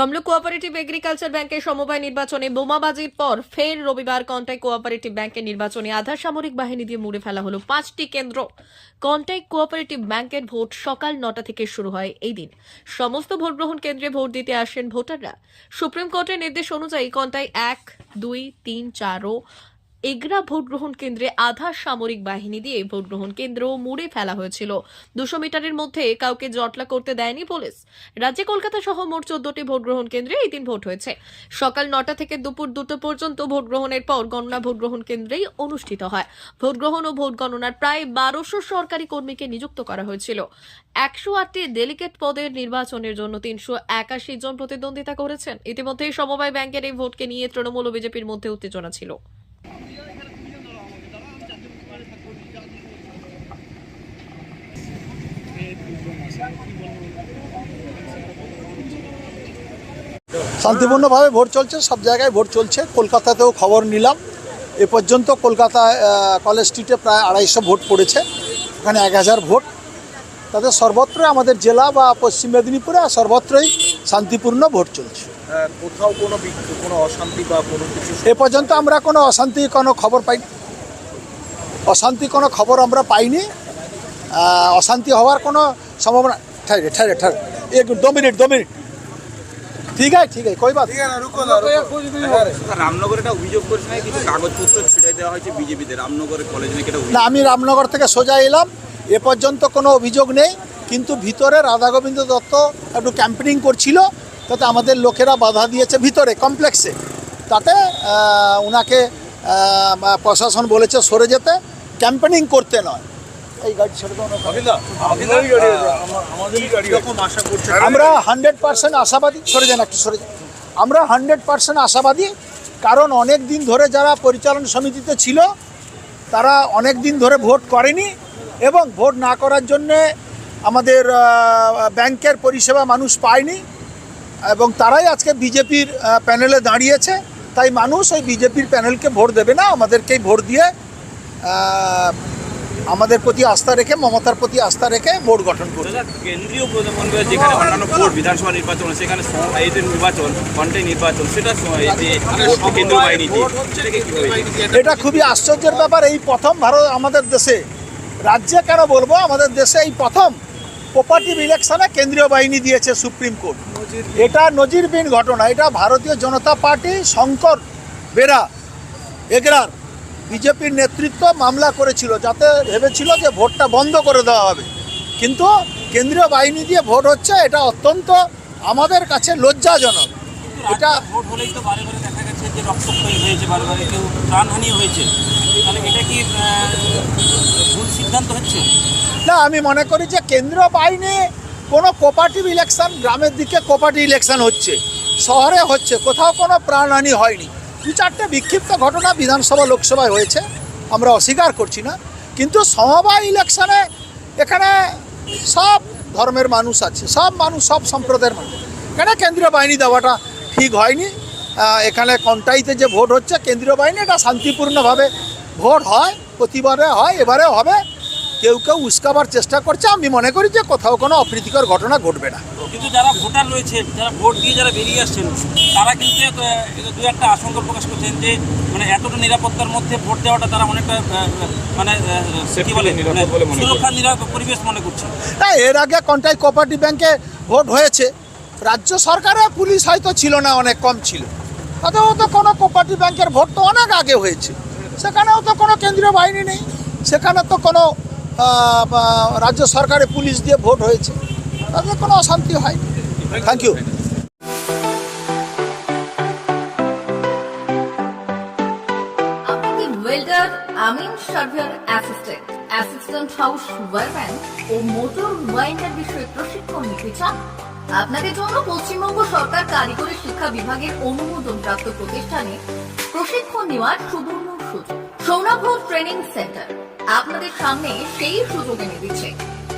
Tamluk cooperative agriculture ব্যাংকের সমবায় নির্বাচনে বোমাবাজির পর ফের রবিবার কন্টাই কোঅপারেটিভ ব্যাংকের নির্বাচনে আধার সামরিক বাহিনী দিয়ে মুড়ে ফেলা হলো পাঁচটি কেন্দ্র। কন্টাই কোঅপারেটিভ ব্যাংকের ভোট সকাল নটা থেকে শুরু হয় এই দিন। সমস্ত ভোট গ্রহণ কেন্দ্রে ভোট দিতে আসেন ভোটাররা। সুপ্রিম কোর্টের নির্দেশ অনুযায়ী কন্টাই এক, দুই, তিন, চার ও এগরা ভোট গ্রহণ কেন্দ্রে আধা সামরিক বাহিনী দিয়ে ভোট গ্রহণ কেন্দ্র মুড়ে ফেলা হয়েছিল। দুশো মিটারের মধ্যে কাউকে জটলা করতে দেয়নি পুলিশ। রাজ্যে কলকাতা সহ মোট চোদ্দটি ভোট গ্রহণ কেন্দ্রে এই দিন ভোট হয়েছে। সকাল নটা থেকে দুপুর দুটো পর্যন্ত ভোট গ্রহণের পর গণনা ভোট গ্রহণ কেন্দ্রেই অনুষ্ঠিত হয়। ভোট গ্রহণ ও ভোট গণনার প্রায় বারোশো সরকারি কর্মীকে নিযুক্ত করা হয়েছিল। একশো আটটি ডেলিগেট পদের নির্বাচনের জন্য তিনশো একাশি জন প্রতিদ্বন্দ্বিতা করেছেন। ইতিমধ্যে সমবায় ব্যাংকের এই ভোটকে নিয়ে তৃণমূল ও বিজেপির মধ্যে উত্তেজনা ছিল। শান্তিপূর্ণভাবে ভোট চলছে সব জায়গায় ভোট চলছে। কলকাতাতেও খবর নিলাম। এ পর্যন্ত কলকাতায় কলেজ স্ট্রিটে প্রায় আড়াইশো ভোট পড়েছে। এখানে এক হাজার ভোট। তাতে সর্বত্রই আমাদের জেলা বা পশ্চিম মেদিনীপুরে সর্বত্রই শান্তিপূর্ণ ভোট চলছে। কোথাও কোনো কোনো অশান্তি বা কোনো কিছু এ পর্যন্ত আমরা কোনো অশান্তি কোনো খবর পাই অশান্তি কোনো খবর আমরা পাইনি। অশান্তি হওয়ার কোনো সম্ভাবনা ঠাইরে ঠাইরে ঠাইরে এক দो মিনিট দो মিনিট। ঠিক আছে ঠিক আছে কই বাত রামনগর একটা অভিযোগ করেছে নাকি? কিছু কাগজপত্র ছিড়ে দেওয়া হয়েছে বিজেপিতে রামনগরের কলেজ নাকি এটা না আমি রামনগর থেকে সোজা এলাম। এ পর্যন্ত কোনো অভিযোগ নেই কিন্তু ভিতরে রাধা গোবিন্দ দত্ত একটু ক্যাম্পেনিং করছিল তাতে আমাদের লোকেরা বাধা দিয়েছে ভিতরে কমপ্লেক্সে তাতে ওনাকে প্রশাসন বলেছে সরে যেতে ক্যাম্পেনিং করতে নয়। এই গাড়ি ছেড়ে আমরা হান্ড্রেড পার্সেন্ট আশাবাদী। সরে যান একটু সরে যান। আমরা হান্ড্রেড পার্সেন্ট আশাবাদী কারণ অনেক দিন ধরে যারা পরিচালন সমিতিতে ছিল তারা অনেক দিন ধরে ভোট করেনি এবং ভোট না করার জন্যে আমাদের ব্যাংকের পরিষেবা মানুষ পায়নি এবং তারাই আজকে বিজেপির প্যানেলে দাঁড়িয়েছে। তাই মানুষ ওই বিজেপির প্যানেলকে ভোট দেবে না আমাদেরকেই ভোট দিয়ে আমাদের প্রতি আস্থা রেখে মমতার প্রতি আস্থা রেখে ভোট গঠন করবে কেন্দ্রীয় যেখানে অন্যান্য ভোট বিধানসভা নির্বাচন সেখানে নির্বাচন সেটা কেন্দ্রীয়? এটা খুবই আশ্চর্যের ব্যাপার এই প্রথম ভারত আমাদের দেশে। রাজ্যে কেন বলব আমাদের দেশে এই প্রথম কোপারেটিভ ইলেকশনে কেন্দ্রীয় বাহিনী দিয়েছে সুপ্রিম কোর্ট। এটা নজিরবিহীন ঘটনা এটা ভারতীয় জনতা পার্টি শঙ্কর বেরা এগরার বিজেপির নেতৃত্ব মামলা করেছিল যাতে ভেবেছিল যে ভোটটা বন্ধ করে দেওয়া হবে। কিন্তু কেন্দ্রীয় বাহিনী দিয়ে ভোট হচ্ছে এটা অত্যন্ত আমাদের কাছে লজ্জাজনক। এটা ভোট হলেই তো বারে বারে দেখা গেছে যে রক্তক্ষয়ী হয়েছে বারে বারে কেউ প্রাণহানি হয়েছে। তাহলে এটা কি ভুল সিদ্ধান্ত হচ্ছে? না আমি মনে করি যে কেন্দ্রীয় বাহিনী কোনো কোপারেটিভ ইলেকশন গ্রামের দিকে কোপারেটিভ ইলেকশন হচ্ছে শহরে হচ্ছে কোথাও কোনো প্রাণহানি হয়নি। দু চারটে বিক্ষিপ্ত ঘটনা বিধানসভা লোকসভায় হয়েছে, আমরা অস্বীকার করছি না। কিন্তু সমবায় ইলেকশনে এখানে সব ধর্মের মানুষ আছে, সব মানুষ, সব সম্প্রদায়ের মানুষ। এখানে কেন্দ্রীয় বাহিনী দেওয়াটা ঠিক হয়নি। এখানে কন্টাইতে যে ভোট হচ্ছে, কেন্দ্রীয় বাহিনী এটা শান্তিপূর্ণভাবে ভোট হয়, প্রতিবারে হয়, এবারে হবে। কেউ কেউ উস্কাবার চেষ্টা করছে। আমি মনে করি যে কোথাও কোনো অপ্রীতিকর ঘটনা ঘটবে না। কিন্তু যারা ভোটার রয়েছে যারা ভোট দিয়ে যারা বেরিয়ে আসছেন তারা কিন্তু দু একটা আশঙ্কা প্রকাশ করছেন যে মানে এতটা নিরাপত্তার মধ্যে ভোট দেওয়াটা তারা অনেকটা মানে কি বলে মানে সুরক্ষা নিরাপদ পরিবেশ মনে করছে। না এর আগে কন্টাই কোপারেটিভ ব্যাংকে ভোট হয়েছে। রাজ্য সরকারে পুলিশ হয়তো ছিল না অনেক কম ছিল। তাতেও তো কোনো কোপারেটিভ ব্যাংকের ভোট তো অনেক আগে হয়েছে। সেখানেও তো কোনো কেন্দ্রীয় বাহিনী নেই। সেখানে তো কোনো রাজ্য সরকারে পুলিশ দিয়ে ভোট হয়েছে। তাতে কোনো অশান্তি হয়নি থ্যাংক ইউ আপনি ওয়েল্ডার আমিন surveyor assistant assistant house wireman ও মোটর ওয়াইন্ডার বিষয়ে প্রশিক্ষণ নিতে চান? আপনাদের জন্য পশ্চিমবঙ্গ সরকার কারিগরি শিক্ষা বিভাগের অনুমোদন প্রাপ্ত প্রতিষ্ঠানে প্রশিক্ষণ নেওয়ার সুবর্ণ সুযোগ। সৌনাভ ট্রেনিং সেন্টার আপনাদের সামনে সেই সুযোগ এনে দিচ্ছে।